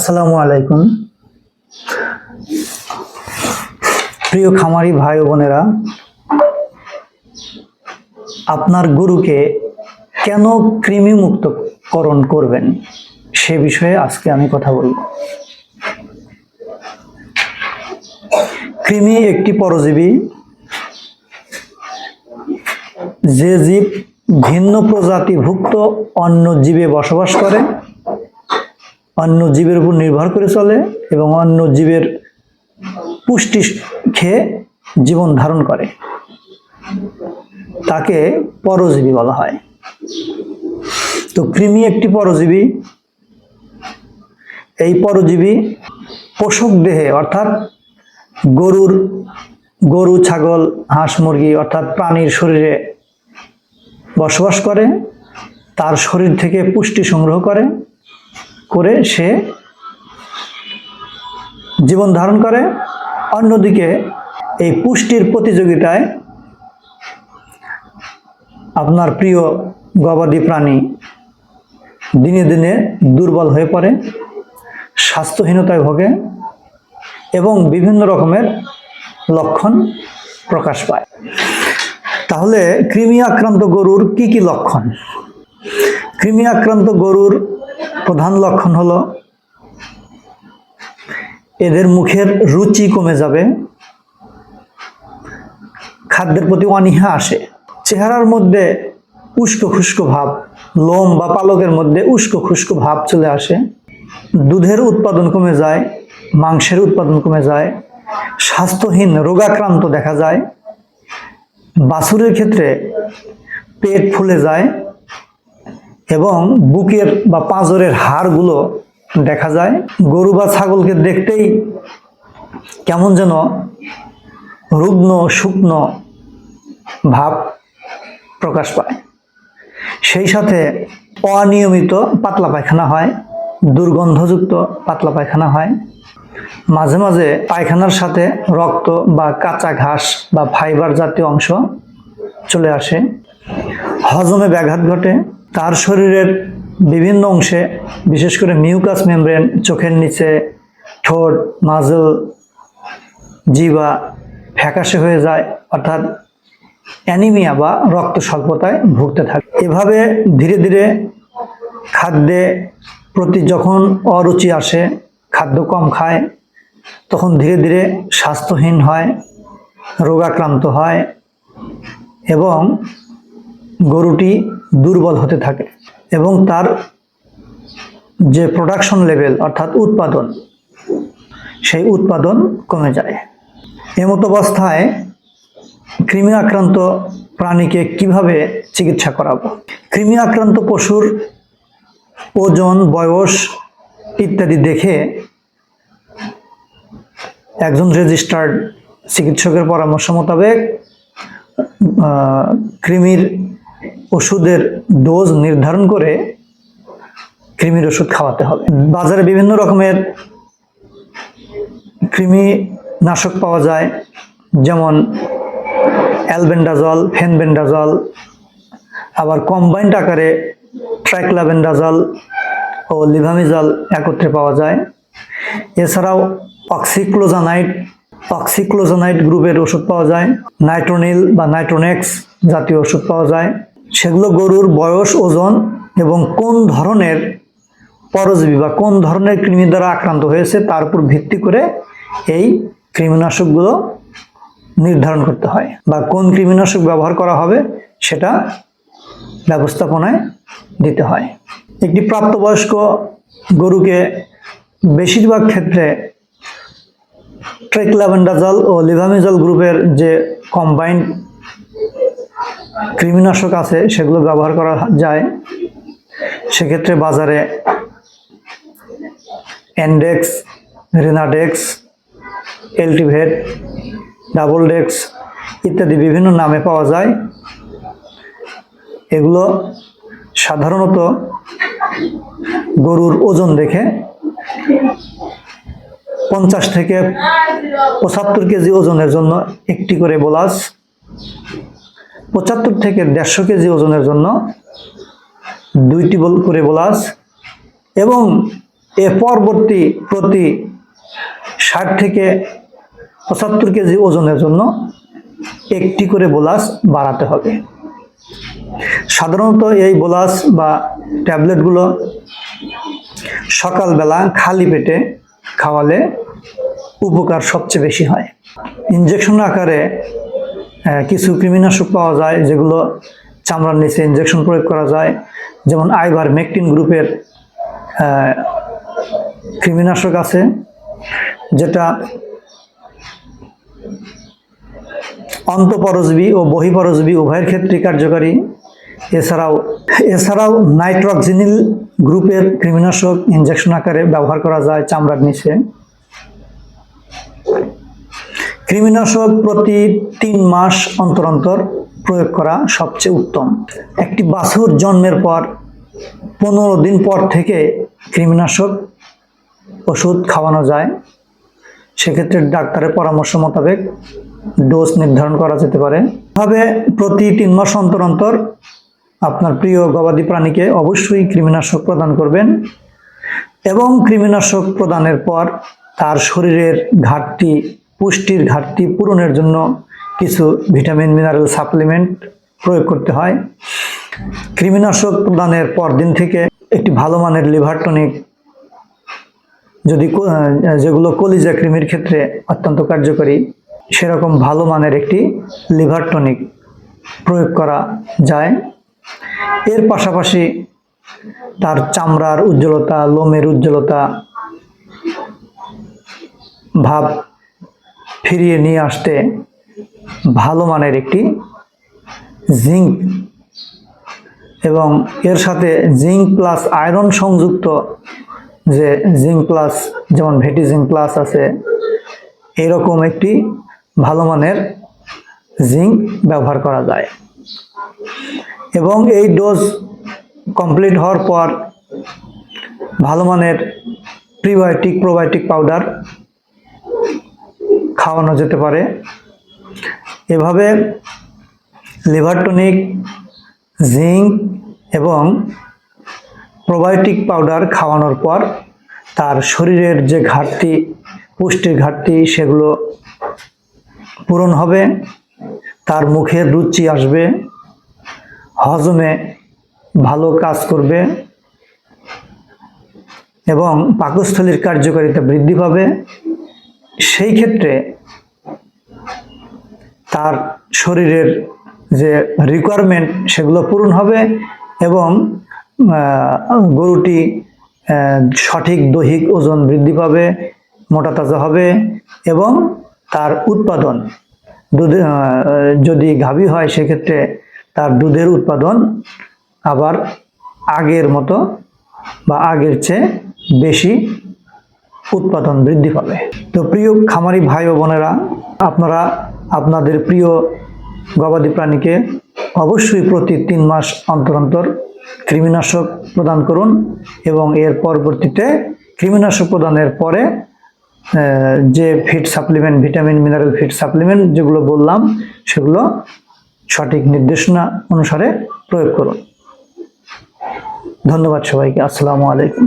আসসালামু আলাইকুম। প্রিয় খামারি ভাই বোনেরা, আপনার গরুকে কেন কৃমি মুক্তকরণ করবেন সে বিষয়ে আজকে আমি কথা বলব। কৃমি একটি পরজীবী, যে জীব ভিন্ন প্রজাতিভুক্ত অন্য জীবে বসবাস করে অন্য জীবের উপর নির্ভর করে চলে এবং অন্য জীবের পুষ্টি খেয়ে জীবন ধারণ করে। তাকে পরজীবী বলা হয়। তো কৃমি একটি পরজীবী। এই পরজীবী পোষক দেহে, অর্থাৎ গরুর, গরু, ছাগল, হাঁস, মুরগি, অর্থাৎ প্রাণীর শরীরে বসবাস করে, তার শরীর থেকে পুষ্টি সংগ্রহ করে করে সে জীবন ধারণ করে। অন্যদিকে এই পুষ্টির প্রতিযোগিতায় আপনার প্রিয় গবাদি প্রাণী দিনে দিনে দুর্বল হয়ে পড়ে, স্বাস্থ্যহীনতায় ভোগে এবং বিভিন্ন রকমের লক্ষণ প্রকাশ পায়। তাহলে কৃমি আক্রান্ত গরুর কি কি লক্ষণ? কৃমি আক্রান্ত গরুর প্রধান লক্ষণ হলো এদের মুখের রুচি কমে যাবে, খাদ্যের প্রতি অনীহা আসে, চেহারার মধ্যে উস্কো খুস্কো ভাব, লোম বা পালকের মধ্যে উস্কো খুস্কো ভাব চলে আসে, দুধের উৎপাদন কমে যায়, মাংসের উৎপাদন কমে যায়, স্বাস্থ্যহীন, রোগাক্রান্ত দেখা যায়, বাছুরের ক্ষেত্রে পেট ফুলে যায় এবং বুকের বা পাঁজরের হাড়গুলো দেখা যায়। গরু বা ছাগলকে দেখতেই কেমন যেন রুগ্ন, শুকনো ভাব প্রকাশ পায়। সেই সাথে অনিয়মিত পাতলা পায়খানা হয়, দুর্গন্ধযুক্ত পাতলা পায়খানা হয়। মাঝে মাঝে পায়খানার সাথে রক্ত বা কাঁচা ঘাস বা ফাইবার জাতীয় অংশ চলে আসে। হজমে ব্যাঘাত ঘটে। তার শরীরের বিভিন্ন অংশে, বিশেষ করে মিউকাস মেমব্রেন, চোখের নিচে, ঠোঁট, মাজল, জিবা ফ্যাকাশে হয়ে যায়, অর্থাৎ অ্যানিমিয়া বা রক্ত স্বল্পতায় ভুগতে থাকে। এভাবে ধীরে ধীরে খাদ্যে প্রতি যখন অরুচি আসে, খাদ্য কম খায়, তখন ধীরে ধীরে স্বাস্থ্যহীন হয়, রোগাক্রান্ত হয় এবং গরুটি দুর্বল হতে থাকে এবং তার যে প্রোডাকশন লেভেল অর্থাৎ উৎপাদন, সেই উৎপাদন কমে যায়। এমতো অবস্থায় কৃমি আক্রান্ত প্রাণীকে কীভাবে চিকিৎসা করাবো? কৃমি আক্রান্ত পশুর ওজন, বয়স ইত্যাদি দেখে একজন রেজিস্টার্ড চিকিৎসকের পরামর্শ মোতাবেক কৃমির ওষুধের ডোজ নির্ধারণ করে কৃমির ওষুধ খাওয়াতে হবে। বাজারে বিভিন্ন রকমের কৃমি নাশক পাওয়া যায়, যেমন অ্যালবেন্ডাজল, ফেনবেন্ডাজল, আবার কম্বাইন্ড আকারে ট্রাইক্লাবেন্ডাজল ও লিভামিজল একত্রে পাওয়া যায়। এছাড়াও অক্সিক্লোজানাইট অক্সিক্লোজানাইট গ্রুপের ওষুধ পাওয়া যায়। নাইট্রোনিল বা নাইট্রোনেক্স জাতীয় ওষুধ পাওয়া যায়। সেগুলো গরুর বয়স, ওজন এবং কোন ধরনের পরজীবী বা কোন ধরনের কৃমি দ্বারা আক্রান্ত হয়েছে তার উপর ভিত্তি করে এই কৃমিনাশকগুলো নির্ধারণ করতে হয় বা কোন কৃমিনাশক ব্যবহার করা হবে সেটা ব্যবস্থাপনায় দিতে হয়। একটি প্রাপ্তবয়স্ক গরুকে বেশিরভাগ ক্ষেত্রে ট্রেক ট্রেকলাভেন্ডাজল ও লিভামিজল গ্রুপের যে কম্বাইন্ড কৃমিনাশক আছে, সেগুলো ব্যবহার করা যায়। সেক্ষেত্রে বাজারে অ্যান্ডেক্স রেনাডেক্স এলটিভেট ডাবল ডেক্স ইত্যাদি বিভিন্ন নামে পাওয়া যায়। এগুলো সাধারণত গরুর ওজন দেখে পঞ্চাশ থেকে পঁচাত্তর কেজি ওজনের জন্য একটি করে বোলাস পঁচাত্তর থেকে দেড়শো কেজি ওজনের জন্য দুইটি বল করে বোলাস এবং এর পরবর্তী প্রতি ষাট থেকে পঁচাত্তর কেজি ওজনের জন্য একটি করে বোলাস বাড়াতে হবে। সাধারণত এই বোলাস বা ট্যাবলেটগুলো সকালবেলা খালি পেটে খাওয়ালে উপকার সবচেয়ে বেশি হয়। ইনজেকশন আকারে কিছু কৃমিনাশক পাওয়া যায়, যেগুলো চামড়ার নিচে ইনজেকশন প্রয়োগ করা যায়। যেমন আইভার মেকটিন গ্রুপের কৃমিনাশক আছে, যেটা অন্তঃপরজীবী ও বহিপরজীবী উভয়ের ক্ষেত্রে কার্যকারী। এছাড়াও এছাড়াও নাইট্রক্সিনিল গ্রুপের কৃমিনাশক ইনজেকশন আকারে ব্যবহার করা যায় চামড়ার নিচে। কৃমিনাশক প্রতি তিন মাস অন্তর অন্তর প্রয়োগ করা সবচেয়ে উত্তম। একটি বাছুর জন্মের পর পনেরো দিন পর থেকে কৃমিনাশক ওষুধ খাওয়ানো যায়। সেক্ষেত্রে ডাক্তারের পরামর্শ মোতাবেক ডোজ নির্ধারণ করা যেতে পারে। তবে প্রতি তিন মাস অন্তর অন্তর আপনার প্রিয় গবাদি প্রাণীকে অবশ্যই কৃমিনাশক প্রদান করবেন এবং কৃমিনাশক প্রদানের পর তার শরীরের ঘাটতি পুষ্টির ঘাটতি পূরণের জন্য কিছু ভিটামিন মিনারেল সাপ্লিমেন্ট প্রয়োগ করতে হয়। কৃমিনাশক প্রদানের পর দিন থেকে একটি ভালো মানের লিভার টনিক যদি যেগুলো কলিজা কৃমির ক্ষেত্রে অত্যন্ত কার্যকরী, সেরকম ভালো মানের একটি লিভার টনিক প্রয়োগ করা যায়। এর পাশাপাশি তার চামড়ার উজ্জ্বলতা, লোমের উজ্জ্বলতা, ভাব ফিরিয়ে নিয়ে আসতে ভালো মানের একটি জিঙ্ক এবং এর সাথে জিঙ্ক প্লাস আয়রন সংযুক্ত যে জিঙ্ক প্লাস, যেমন ভেটি জিঙ্ক প্লাস আছে, এরকম একটি ভালো মানের জিঙ্ক ব্যবহার করা যায়। এবং এই ডোজ কমপ্লিট হওয়ার পর ভালো মানের প্রিবায়োটিক, প্রোবায়োটিক পাউডার খাওয়ানো যেতে পারে। এভাবে লিভার টনিক, জিঙ্ক এবং প্রোবায়োটিক পাউডার খাওয়ানোর পর তার শরীরের যে ঘাটতি, পুষ্টির ঘাটতি, সেগুলো পূরণ হবে। তার মুখের রুচি আসবে। হজমে ভালো কাজ করবে এবং পাকস্থলীর কার্যকারিতা বৃদ্ধি পাবে। সেই ক্ষেত্রে তার শরীরের যে রিকোয়ারমেন্ট সেগুলো পূরণ হবে এবং গরুটি সঠিক দৈহিক ওজন বৃদ্ধি পাবে, মোটা তাজা হবে এবং তার উৎপাদন, দুধে যদি গাভী হয় সেক্ষেত্রে তার দুধের উৎপাদন আবার আগের মতো বা আগের চেয়ে বেশি উৎপাদন বৃদ্ধি পাবে। তো প্রিয় খামারি ভাই ও বোনেরা, আপনারা আপনাদের প্রিয় গবাদি প্রাণীকে অবশ্যই প্রতি তিন মাস অন্তর অন্তর কৃমিনাশক প্রদান করুন এবং এর পরবর্তীতে কৃমিনাশক প্রদানের পরে যে feed supplement vitamin mineral feed supplement যেগুলো বললাম, সেগুলো সঠিক নির্দেশনা অনুসারে প্রয়োগ করুন। ধন্যবাদ সবাইকে। আসসালামু আলাইকুম।